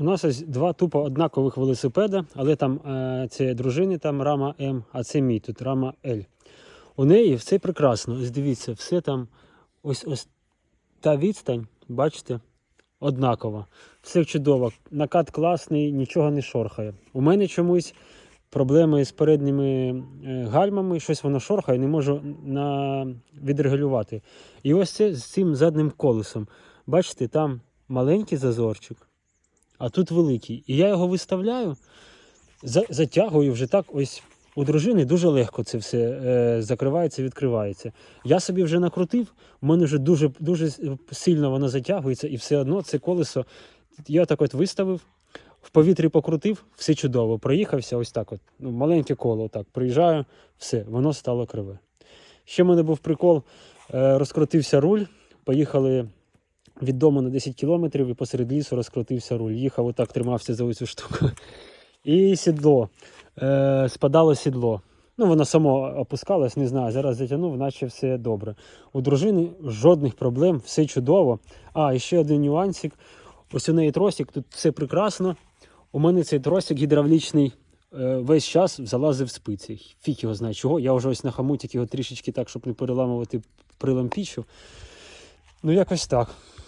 У нас ось два тупо однакових велосипеда, але там це дружини, там рама М, а це мій тут рама L. У неї все прекрасно. Ось дивіться, все там ось ось та відстань, бачите, однакова. Все чудово. Накат класний, нічого не шорхає. У мене чомусь проблеми з передніми е, гальмами, щось воно шорхає, не можу на... відрегулювати. І ось це з цим задним колесом. Бачите, там маленький зазорчик, а тут великий. І я його виставляю, за- затягую вже так. Ось у дружини дуже легко це все е, закривається, відкривається. Я собі вже накрутив, в мене вже дуже, дуже сильно воно затягується, і все одно це колесо. Я так от виставив, в повітрі покрутив, все чудово. Проїхався ось так. от. Ну, маленьке коло. Так, приїжджаю, все, воно стало криве. Ще в мене був прикол, е, розкрутився руль, поїхали від дому на 10 кілометрів і посеред лісу розкрутився руль. Їхав отак, тримався за оцю штуку. І сідло. Е, спадало сідло. Ну, воно само опускалось, не знаю. Зараз затягнув, наче все добре. У дружини жодних проблем, все чудово. А, і ще один нюансик. Ось у неї тросик, тут все прекрасно. У мене цей тросик гідравлічний е, весь час залазив в спиці. Фіг його знає чого. Я вже ось на хамутик його трішечки так, щоб не переламувати прилампічу. Ну, якось так.